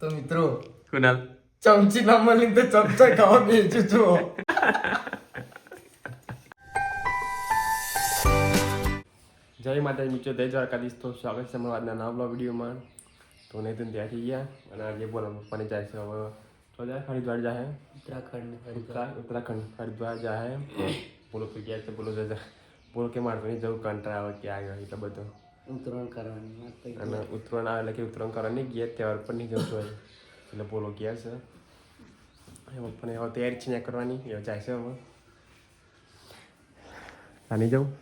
તો મિત્રો કુનાલ ચમચી ના મળી તો ચમચા ખાવા બેસું છું જય માતાજી મિત્રો જય દ્વારકાધીશ. તો સ્વાગત છે અમારા આજના નવા વિડીયોમાં. તો નહીં તો ત્યાં થઈ ગયા અને આજે બોલા પપ્પાને જાય છે હવે. તો જાય હરિદ્વાર જાય ઉત્તરાખંડ ઉત્તરા- ઉત્તરાખંડ હરિદ્વાર જાય બોલો તો ગયા છે? બોલો બોલો કે મારે જવું કંટાળા આવે કે આગળ એટલે બધું. ઉત્તરાયણ કરવાની. અને ઉત્તરાયણ આવે એટલે કે ઉત્તરાયણ કરવા નહીં ગયા તહેવાર પર નહીં જવું હોય. એટલે બોલો ગયા છે? એ પપ્પાને હવે તૈયારી છે ત્યાં કરવાની એ જાય છે હવે. આની જવું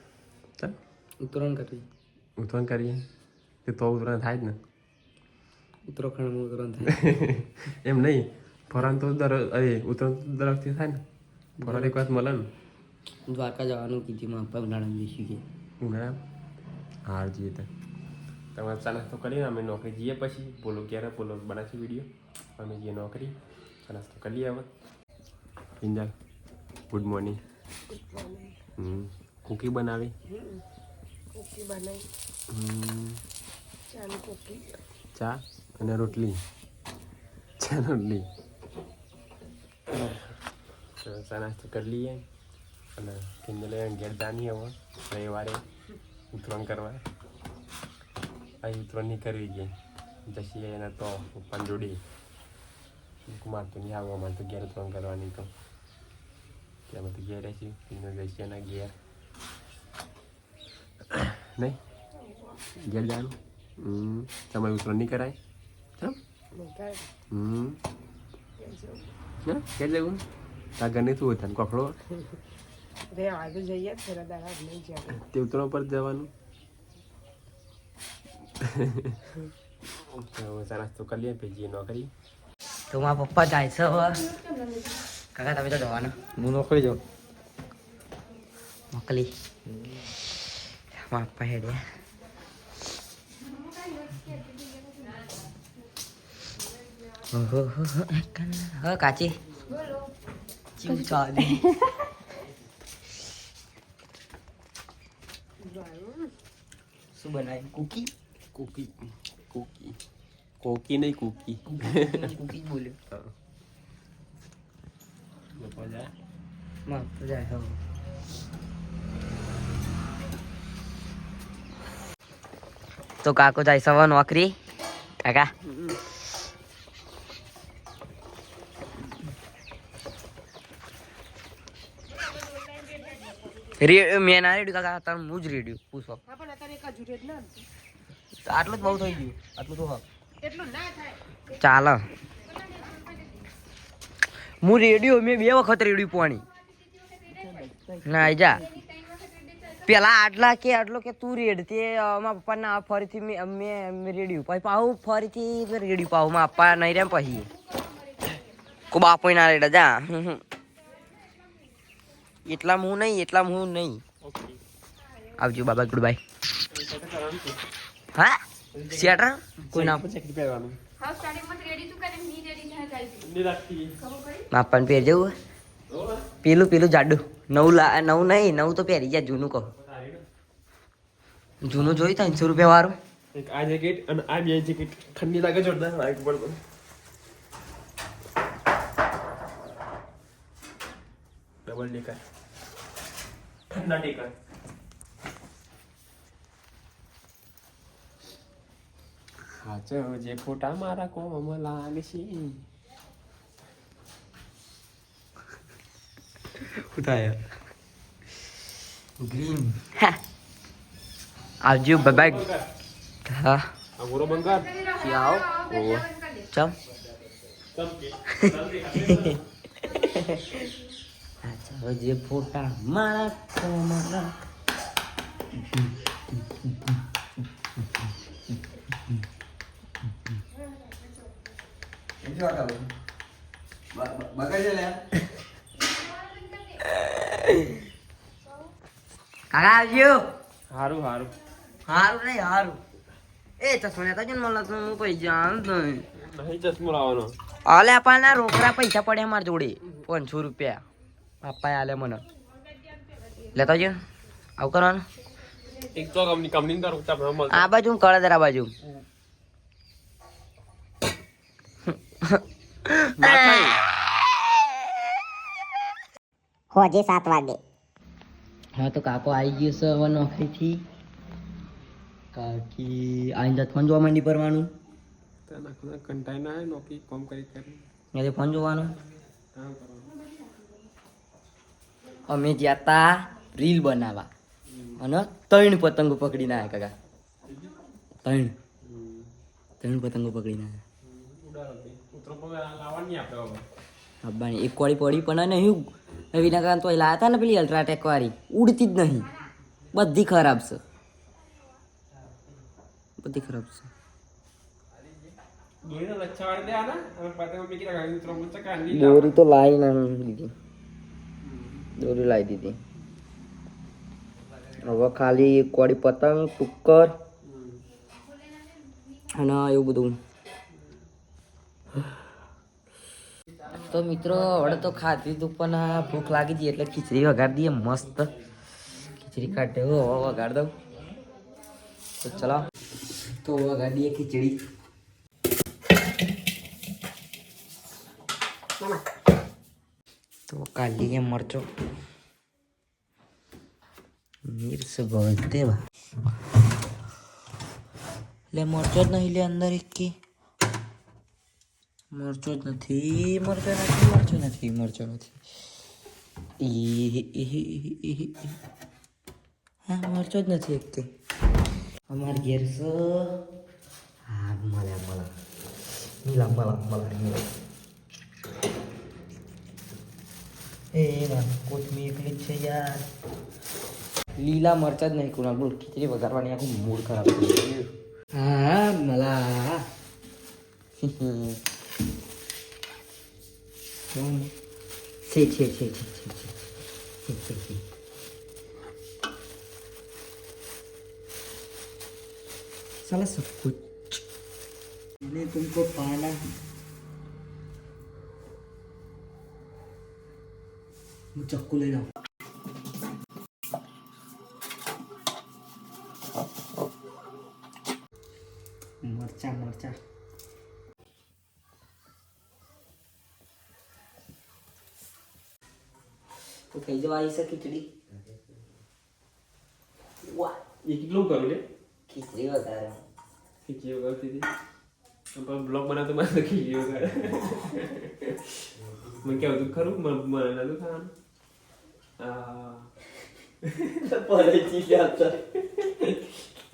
ચાલ. ઉત્તરાયણ કરવી ઉત્તરાયણ કરીએ? કે તો ઉત્તરાયણ થાય જ ને. ઉત્તરાખંડમાં ઉત્તરાયણ થાય. એમ નહીં. ફરાન તો દર અરે ઉત્તરાયણ તો દર વખતે થાય ને. ફરાન એક વાત મળે ને. દ્વારકા જવાનું કીધું માં પપ્પા ઉનાળામાં જઈશું કે ઉનાળા હાર જઈએ તો. તમારે ચા નાસ્તો કરીએ અમે નોકરી જઈએ પછી. બોલો ક્યારે બોલો, બનાવશે વીડિયો અમે જઈએ નોકરી, ચા નાસ્તો લઈએ હવે. પિંજાલ ગુડ મોર્નિંગ હમ કુકી બનાવી? કુકી બનાવી ચા અને રોટલી. ચા રોટલી. ચા નાસ્તો કરી લઈએ. અને કિંજલે ઘેર જાની હવે, રવિવારે. ઉત્તરાયણ કરવા અહીં ઉત્તરાયણ નહીં કરવી ગઈ જશી એને તો પપ્પાની જોડી મારે તો નહીં આવવા મારે તો ઘેર ઉતરણ કરવાની તો કે અમે તો ઘેર કિંજલ જશી એના ઘેર નહીં ઘેર જવાનું હમ તમારે ઉત્તરાયણ નહીં કરાય હમ ક્યાં જવું તાર ઘરને શું હતા કોકડો રે આજે જઈએ થોડા દાડા નહીં જાય તે ઉતરો પર જવાનું? નાસ્તો કરી લઈએ જઈએ નોકરી. તો મારા પપ્પા જાય છે હવે. કાકા તમે તો જવાના. હું નોકરી જાઉં. મોકલી મારા પપ્પા હેડે. ઓહો હો હો હ કાચી. ચીવ ચાલે શું બનાવ્યું કુકી? કુકી. કુકી. કોકી નહીં કુકી. કુકી બોલ્યો માં જાય? હવે. તો કાકો જાય સવા નોકરી? કાકા? રે મેં ના રેડ્યું કાકા તાર હું જ રેડ્યું. પૂછો. આટલું જ બહુ થઈ ગયું. આટલું તો હા. એટલું ના થાય. ચાલે હું. રેડિયો મેં બે વખત રેડિયો પાણી. ના જા. પેલા આટલા કે આટલો કે તું રેડ તે મારા પપ્પા ના ફરીથી મેં મેં રેડ્યું પછી પાહું ફરીથી રેડ્યું પાહું મારા પપ્પા નહીં રહ્યા પછી. કો બાપો ના રેડા જા. એટલા હું નહીં એટલા હું નહીં. આવજો બાબા ગુડ બાય હા? શેટર? કોઈ ના ચેક પહેરવાનું હા સ્ટાર્ટિંગમાં રેડી તું કરે ની રેડી થાય જાય નહીં રાખતી. માપન પહેર જવું પેલું પેલું જાડું. નવું લા નવું નહીં નવું તો પહેરી જાય જૂનું કહો. જૂનું જોઈ ત્રણસો રૂપિયા વાળું? એક આ જેકેટ અને આ બે જેકેટ ઠંડી લાગે જોરદાર લાગે પડતો ડબલ ડેકર ઠંડા ડેકર હાચો જે ફોટા મારા કોમ લાગશે. ઉઠાયા. ગ્રીન આવજો બાય હા. આ ગોરો બંગાર આવો ઓ ચમ ચમ જે ફોટા મારા કોમળા કાકા આવજો. હારું હારું. હારું નહીં હારું. એ ચશ્મા લેતા જો મને તો હું પૈસા જાણ નહીં. નહીં ચશ્મો લાવવાનો. આલે આપણને રોકડા પૈસા પડ્યા મારા જોડે. પાંચસો રૂપિયા. પપ્પાએ આલે મને. લેતા જો આવું કરવાનું. એક તો કંપની કંપની તારું આ બાજુ કળદરા બાજુ. ના થાય. હોજે સાત વાગે. હા તો કાકો આવી ગયો છે હવે નોકરીથી. કાકી આઈને ફોન જોવા માંડી પરવાનું તને ખુદા કંટાઈ ના નોકરી કોમ કરી કરી ત્યાંથી ફોન જોવાનું? અમે જ્યાં તા રીલ બનાવવા. અને ત્રણ પતંગો પકડીને નાખ્યા કાકા. ત્રણ. ત્રણ પતંગો પકડીને આવ્યા હબ્બાની એક કોળી પડી પણ નહીં રવિનાકાંત તો લાયા હતા ને પેલી અલ્ટ્રાટેક વાળી. ઉડતી જ નહીં. બધી ખરાબ છે. બધી ખરાબ છે. વાળી દોરી તો લાવી ના દીધી દોરી લાવી દીધી. હવે ખાલી એક કોળી પતંગ ટુક્કર અને એવું બધું. તો મિત્રો, હવે તો ખાધી દીધું પણ ભૂખ લાગી હતી એટલે ખીચડી વગાડી દઈએ મસ્ત. ખીચડી કાઢે. હો વગાડ દઉં. તો ચલો. તો વગાડી દઈએ ખીચડી. તો કાઢી લઈએ મરચો મિર્ચ બોલતે બા લે, મરચો જ નહીં લે અંદર એક કે. મરચો જ નથી, મરચો નથી મરચો નથી મરચો નથી. હા, મરચો જ નથી એક અમાર ઘેર છે હા મળ્યા મળ્યા મિલા મળા મળા મિલા એ વાત કોથમી એકલી છે યાર. લીલા મરચા જ નહીં, કુણાલ બોલ, ખીચડી વઘારવાની આખું મૂડ ખરાબ થઈ ગયું. હા Vamos. Sei, sei, sei, sei, sei, sei, sei, sei. साला सब कुछ मैंने तुमको पाला है मैं चक्कू ले जाऊँ मरचा मरचा તો થઈ જવા આવી છે ખીચડી વાહ એ કેટલું કરું લે ખીચડી વધારે ખીચડી વગાડતી હતી પણ બ્લોગ બનાવતો મારે ખીચડી વગાડે મને કેવું તું ખરું મને મને નતું ખાવાનું પડે ચીજ આપતા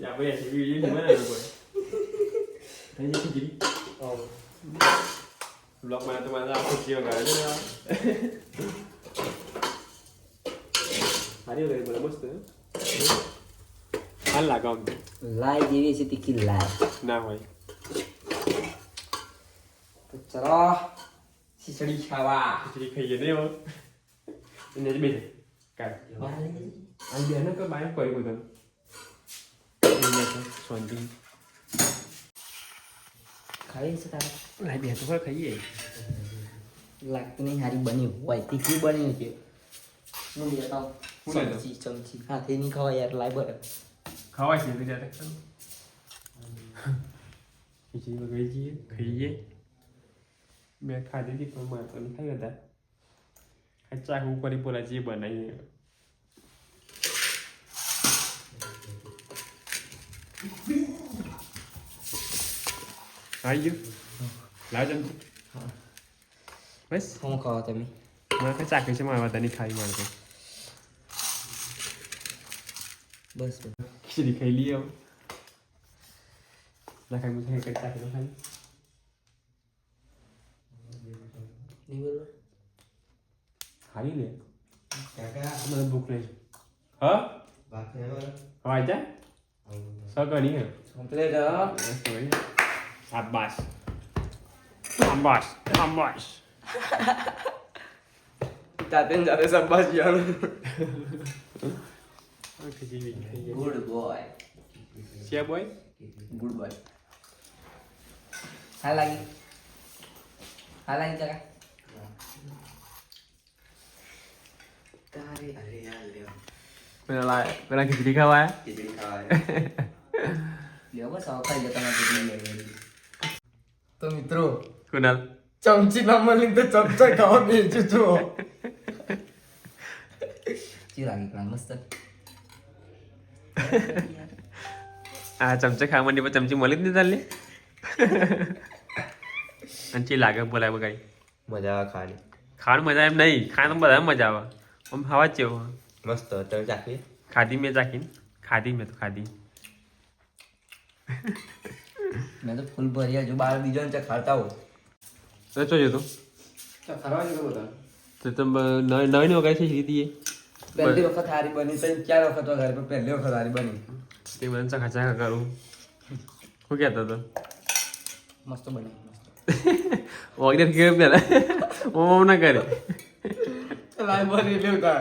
આપણે વીડિયો બનાવ્યો પડે થઈ ખીચડી બ્લોગ બનાવતો મારે આ ખીચડી ને સારી વગાડી બોલે મસ્ત હાલ લાગે લાય જેવી છે તીખી લાય ના હોય. તો ચલો ખીચડી ખાવા. ખીચડી ખાઈએ નહીં હવે એને જ બેસે. કાઢ આ બેનો કે બાય કરી બધું. શાંતિ. ખાવી છે તારે? લાય બે તો ખાઈએ. લાગતું નહીં હારી બની હોય. તીખી બની નથી હું 정치 정치 아 데니카와 야 라이브 가와이 제대로 해야 돼 이제 이거 그지 그지 मैं खाते की तो मारता नहीं था गदा अच्छा हूँ पर पूरा जी बनाई है आइयो ला जम बस हम खाते मैं मैं कच्चा कैसे मारवा था नहीं खाई मारता बस खिचड़ी खाई ली अब लखाई मुझे हेकट टाकेको खाने ખાલી લે કાકા મને ભૂખ લાગી હ વાત હે હા આજા સગણી હે કમ્પ્લીટ હ આબાસ આબાસ આબાસ તાતે જારે સબાસ જાણું Good boy. Siap boy? Good boy. Hal lagi. Hal lagi cara. Dari area Leo. Bila lagi, bila lagi jadi kawan. Jadi kawan. Leo apa sahaja kita nak jadi kawan. Tuh mitro. Kenal. Cangci nama lintas cangci kawan ni cucu. kau kelamaster. આ ચમચે ખાવા માંડી પણ ચમચી મળી જ નહીં તાલે અને ચી લાગે બોલાય બગાઈ મજા આવે ખાવાની. ખાવાનું મજા એમ નહીં. ખાવાનું બધા મજા આવે. આમ ખાવા જ જેવો. મસ્ત. તમે ચાખી? ખાધી મેં ચાખી ખાધી મેં તો ખાધી. મેં તો ફૂલ ભરી હજુ બાર બીજો ને ખાતા હો તો શું જોતું તો? તમે નવી નવી વગાઈ છે લીધી પહેલી વખત હારી બની ત્રણ ચાર વખત વગાડી પણ પહેલી વખત હારી બની. તે મને ચખા ચખા કરું. શું કહેતો હતો? મસ્ત બની વગેરે કે પેલા. ઓમ ના કરે. લાઈ બની લેવું કા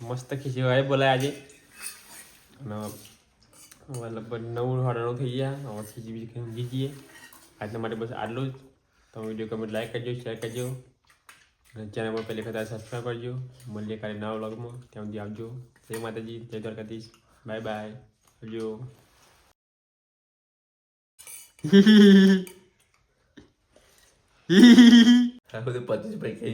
મસ્ત ખીચી ભાઈ બોલાય આજે. મતલબ નવું સાડા થઈ ગયા. હવે ખીચી બીજી ઊંઘી જઈએ આજના માટે બસ આટલું જ. તમે વીડિયો કમેન્ટ લાઈક કરજો શેર કરજો. અને ચેનલ પહેલી વખત સબસ્ક્રાઈબ કરજો. મળીએ કાલે નવા વ્લોગમાં. ત્યાં સુધી આવજો. જય માતાજી, જય દ્વારકાધીશ. બાય બાય આવજો. આ બધું પચીસ પૈકી